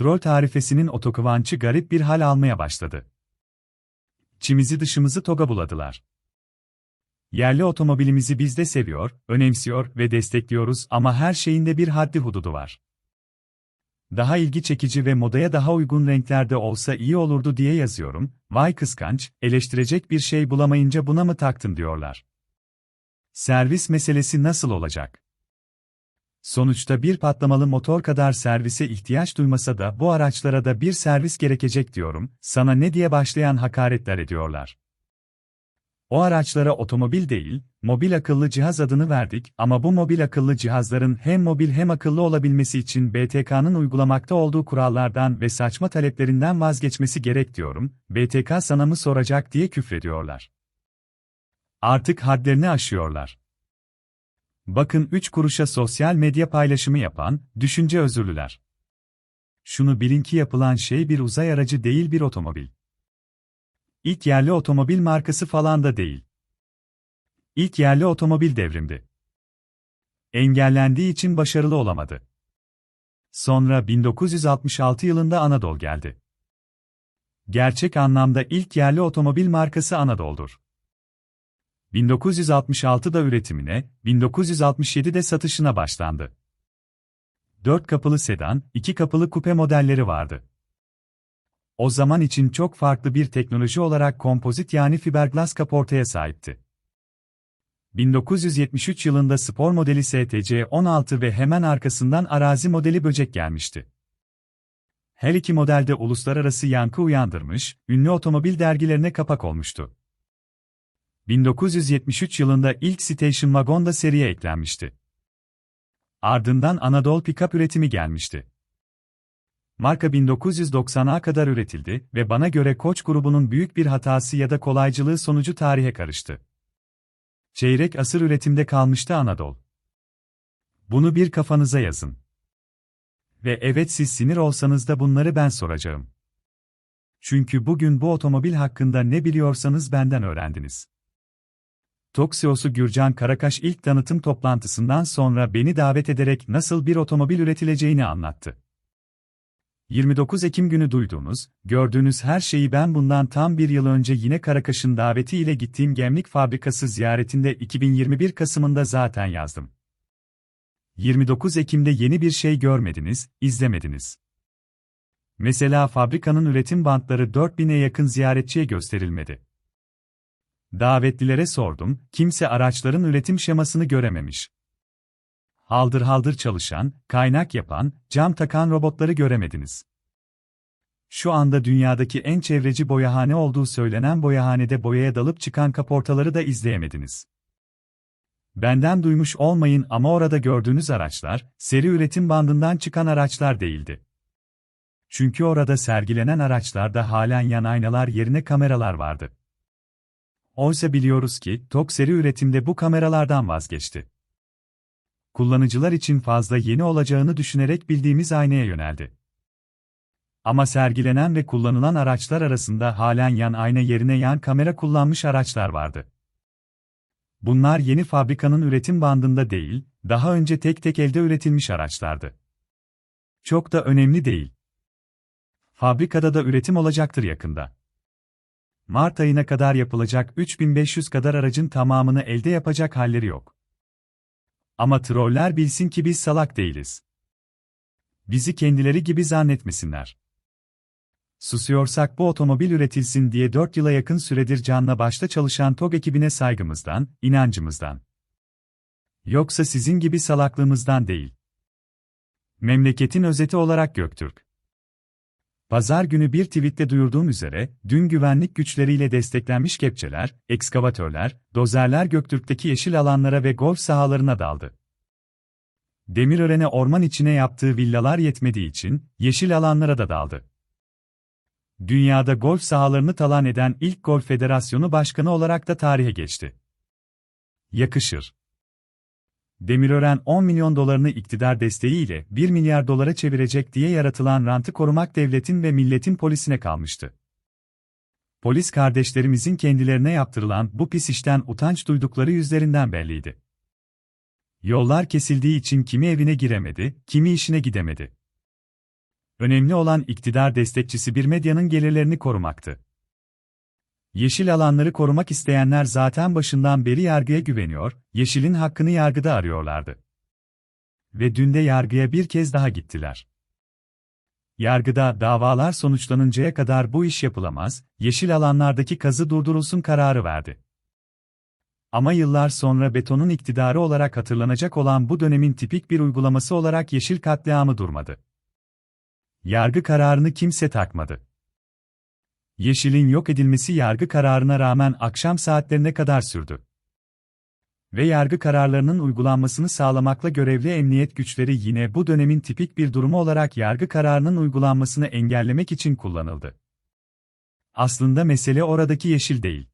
Troll tarifesinin otokıvancı garip bir hal almaya başladı. İçimizi dışımızı toga buladılar. Yerli otomobilimizi biz de seviyor, önemsiyor ve destekliyoruz ama her şeyin de bir haddi hududu var. Daha ilgi çekici ve modaya daha uygun renklerde olsa iyi olurdu diye yazıyorum. Vay kıskanç, eleştirecek bir şey bulamayınca buna mı taktın diyorlar. Servis meselesi nasıl olacak? Sonuçta bir patlamalı motor kadar servise ihtiyaç duymasa da bu araçlara da bir servis gerekecek diyorum, sana ne diye başlayan hakaretler ediyorlar. O araçlara otomobil değil, mobil akıllı cihaz adını verdik ama bu mobil akıllı cihazların hem mobil hem akıllı olabilmesi için BTK'nın uygulamakta olduğu kurallardan ve saçma taleplerinden vazgeçmesi gerek diyorum, BTK sana mı soracak diye küfrediyorlar. Artık hadlerini aşıyorlar. Bakın 3 kuruşa sosyal medya paylaşımı yapan, düşünce özürlüler. Şunu bilin ki yapılan şey bir uzay aracı değil bir otomobil. İlk yerli otomobil markası falan da değil. İlk yerli otomobil devrimdi. Engellendiği için başarılı olamadı. Sonra 1966 yılında Anadolu geldi. Gerçek anlamda ilk yerli otomobil markası Anadolu'dur. 1966'da üretimine, 1967'de satışına başlandı. 4 kapılı sedan, 2 kapılı kupe modelleri vardı. O zaman için çok farklı bir teknoloji olarak kompozit yani fiberglass kaportaya sahipti. 1973 yılında spor modeli STC-16 ve hemen arkasından arazi modeli böcek gelmişti. Her iki modelde uluslararası yankı uyandırmış, ünlü otomobil dergilerine kapak olmuştu. 1973 yılında ilk station wagon da seriye eklenmişti. Ardından Anadolu Pickup üretimi gelmişti. Marka 1990'a kadar üretildi ve bana göre Koç grubunun büyük bir hatası ya da kolaycılığı sonucu tarihe karıştı. Çeyrek asır üretimde kalmıştı Anadolu. Bunu bir kafanıza yazın. Ve evet siz sinir olsanız da bunları ben soracağım. Çünkü bugün bu otomobil hakkında ne biliyorsanız benden öğrendiniz. Toksiyosu Gürcan Karakaş ilk tanıtım toplantısından sonra beni davet ederek nasıl bir otomobil üretileceğini anlattı. 29 Ekim günü duyduğunuz, gördüğünüz her şeyi ben bundan tam bir yıl önce yine Karakaş'ın davetiyle gittiğim gemlik fabrikası ziyaretinde 2021 Kasım'ında zaten yazdım. 29 Ekim'de yeni bir şey görmediniz, izlemediniz. Mesela fabrikanın üretim bantları 4000'e yakın ziyaretçiye gösterilmedi. Davetlilere sordum, kimse araçların üretim şemasını görememiş. Haldır haldır çalışan, kaynak yapan, cam takan robotları göremediniz. Şu anda dünyadaki en çevreci boyahane olduğu söylenen boyahanede boyaya dalıp çıkan kaportaları da izleyemediniz. Benden duymuş olmayın ama orada gördüğünüz araçlar, seri üretim bandından çıkan araçlar değildi. Çünkü orada sergilenen araçlarda halen yan aynalar yerine kameralar vardı. Oysa biliyoruz ki, TOK seri üretimde bu kameralardan vazgeçti. Kullanıcılar için fazla yeni olacağını düşünerek bildiğimiz aynaya yöneldi. Ama sergilenen ve kullanılan araçlar arasında halen yan ayna yerine yan kamera kullanmış araçlar vardı. Bunlar yeni fabrikanın üretim bandında değil, daha önce tek tek elde üretilmiş araçlardı. Çok da önemli değil. Fabrikada da üretim olacaktır yakında. Mart ayına kadar yapılacak 3500 kadar aracın tamamını elde yapacak halleri yok. Ama troller bilsin ki biz salak değiliz. Bizi kendileri gibi zannetmesinler. Susuyorsak bu otomobil üretilsin diye 4 yıla yakın süredir canla başta çalışan TOG ekibine saygımızdan, inancımızdan. Yoksa sizin gibi salaklığımızdan değil. Memleketin özeti olarak Göktürk. Pazar günü bir tweette duyurduğum üzere, dün güvenlik güçleriyle desteklenmiş kepçeler, ekskavatörler, dozerler Göktürk'teki yeşil alanlara ve golf sahalarına daldı. Demirören'e orman içine yaptığı villalar yetmediği için, yeşil alanlara da daldı. Dünyada golf sahalarını talan eden ilk Golf Federasyonu Başkanı olarak da tarihe geçti. Yakışır. Demirören 10 milyon dolarını iktidar desteğiyle 1 milyar dolara çevirecek diye yaratılan rantı korumak devletin ve milletin polisine kalmıştı. Polis kardeşlerimizin kendilerine yaptırılan bu pis işten utanç duydukları yüzlerinden belliydi. Yollar kesildiği için kimi evine giremedi, kimi işine gidemedi. Önemli olan iktidar destekçisi bir medyanın gelirlerini korumaktı. Yeşil alanları korumak isteyenler zaten başından beri yargıya güveniyor, yeşilin hakkını yargıda arıyorlardı. Ve dün de yargıya bir kez daha gittiler. Yargıda davalar sonuçlanıncaya kadar bu iş yapılamaz, yeşil alanlardaki kazı durdurulsun kararı verdi. Ama yıllar sonra betonun iktidarı olarak hatırlanacak olan bu dönemin tipik bir uygulaması olarak yeşil katliamı durmadı. Yargı kararını kimse takmadı. Yeşil'in yok edilmesi yargı kararına rağmen akşam saatlerine kadar sürdü. Ve yargı kararlarının uygulanmasını sağlamakla görevli emniyet güçleri yine bu dönemin tipik bir durumu olarak yargı kararının uygulanmasını engellemek için kullanıldı. Aslında mesele oradaki yeşil değil.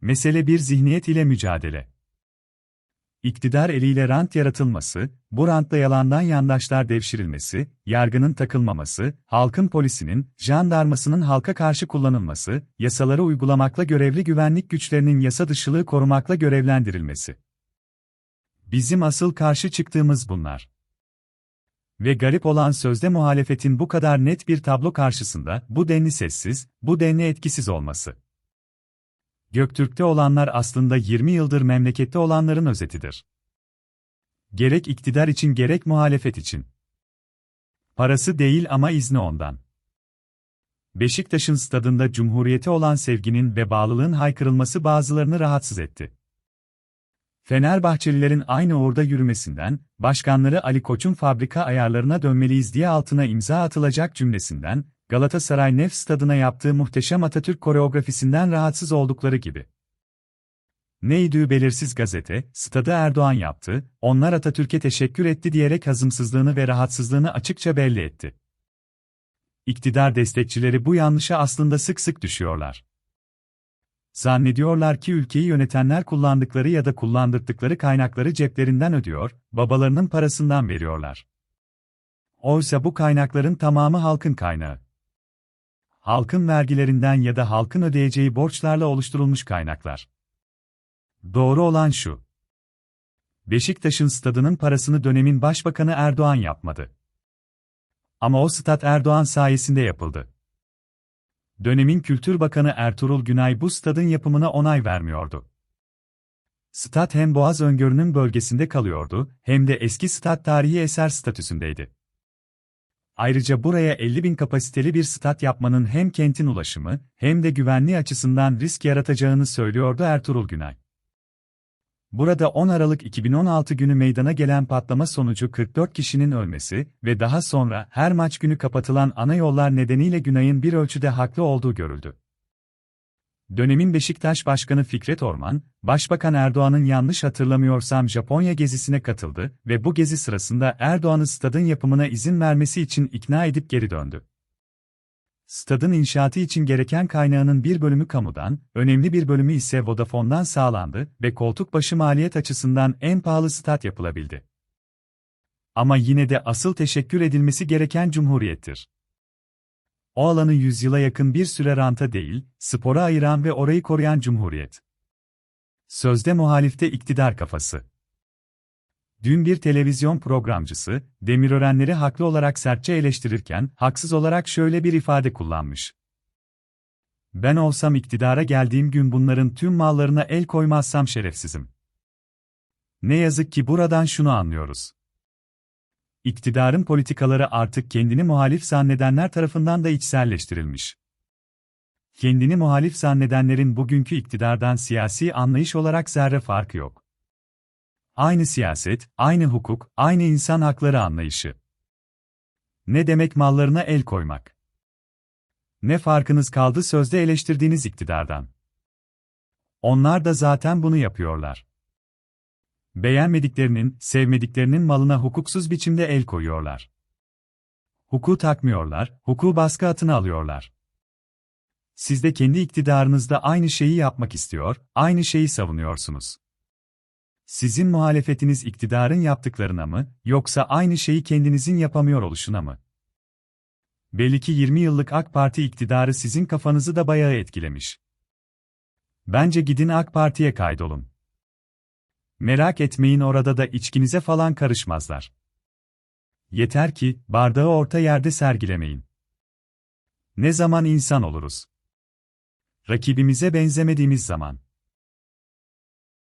Mesele bir zihniyet ile mücadele. İktidar eliyle rant yaratılması, bu rantla yalandan yandaşlar devşirilmesi, yargının takılmaması, halkın polisinin, jandarmasının halka karşı kullanılması, yasaları uygulamakla görevli güvenlik güçlerinin yasa dışılığı korumakla görevlendirilmesi. Bizim asıl karşı çıktığımız bunlar. Ve garip olan sözde muhalefetin bu kadar net bir tablo karşısında bu denli sessiz, bu denli etkisiz olması. Göktürk'te olanlar aslında 20 yıldır memlekette olanların özetidir. Gerek iktidar için gerek muhalefet için. Parası değil ama izni ondan. Beşiktaş'ın stadında Cumhuriyete olan sevginin ve bağlılığın haykırılması bazılarını rahatsız etti. Fenerbahçelilerin aynı orada yürümesinden, başkanları Ali Koç'un fabrika ayarlarına dönmeliyiz diye altına imza atılacak cümlesinden, Galatasaray Nef stadına yaptığı muhteşem Atatürk koreografisinden rahatsız oldukları gibi. Neydi belirsiz gazete, stadı Erdoğan yaptı, onlar Atatürk'e teşekkür etti diyerek hazımsızlığını ve rahatsızlığını açıkça belli etti. İktidar destekçileri bu yanlışa aslında sık sık düşüyorlar. Zannediyorlar ki ülkeyi yönetenler kullandıkları ya da kullandırdıkları kaynakları ceplerinden ödüyor, babalarının parasından veriyorlar. Oysa bu kaynakların tamamı halkın kaynağı halkın vergilerinden ya da halkın ödeyeceği borçlarla oluşturulmuş kaynaklar. Doğru olan şu. Beşiktaş'ın stadının parasını dönemin başbakanı Erdoğan yapmadı. Ama o stat Erdoğan sayesinde yapıldı. Dönemin Kültür Bakanı Ertuğrul Günay bu stadın yapımına onay vermiyordu. Stat hem Boğaz öngörünün bölgesinde kalıyordu, hem de eski stat tarihi eser statüsündeydi. Ayrıca buraya 50 bin kapasiteli bir stat yapmanın hem kentin ulaşımı hem de güvenliği açısından risk yaratacağını söylüyordu Ertuğrul Günay. Burada 10 Aralık 2016 günü meydana gelen patlama sonucu 44 kişinin ölmesi ve daha sonra her maç günü kapatılan ana yollar nedeniyle Günay'ın bir ölçüde haklı olduğu görüldü. Dönemin Beşiktaş Başkanı Fikret Orman, Başbakan Erdoğan'ın yanlış hatırlamıyorsam Japonya gezisine katıldı ve bu gezi sırasında Erdoğan'ı stadın yapımına izin vermesi için ikna edip geri döndü. Stadın inşaatı için gereken kaynağının bir bölümü kamudan, önemli bir bölümü ise Vodafone'dan sağlandı ve koltuk başı maliyet açısından en pahalı stat yapılabildi. Ama yine de asıl teşekkür edilmesi gereken Cumhuriyet'tir. O alanı yüzyıla yakın bir süre ranta değil, spora ayıran ve orayı koruyan Cumhuriyet. Sözde muhalifte iktidar kafası. Dün bir televizyon programcısı, Demirörenleri haklı olarak sertçe eleştirirken, haksız olarak şöyle bir ifade kullanmış. Ben olsam iktidara geldiğim gün bunların tüm mallarına el koymazsam şerefsizim. Ne yazık ki buradan şunu anlıyoruz. İktidarın politikaları artık kendini muhalif zannedenler tarafından da içselleştirilmiş. Kendini muhalif zannedenlerin bugünkü iktidardan siyasi anlayış olarak zerre farkı yok. Aynı siyaset, aynı hukuk, aynı insan hakları anlayışı. Ne demek mallarına el koymak? Ne farkınız kaldı sözde eleştirdiğiniz iktidardan? Onlar da zaten bunu yapıyorlar. Beğenmediklerinin, sevmediklerinin malına hukuksuz biçimde el koyuyorlar. Hukuku takmıyorlar, hukuku baskı altına alıyorlar. Siz de kendi iktidarınızda aynı şeyi yapmak istiyor, aynı şeyi savunuyorsunuz. Sizin muhalefetiniz iktidarın yaptıklarına mı, yoksa aynı şeyi kendinizin yapamıyor oluşuna mı? Belli ki 20 yıllık AK Parti iktidarı sizin kafanızı da bayağı etkilemiş. Bence gidin AK Parti'ye kaydolun. Merak etmeyin orada da içkinize falan karışmazlar. Yeter ki, bardağı orta yerde sergilemeyin. Ne zaman insan oluruz? Rakibimize benzemediğimiz zaman.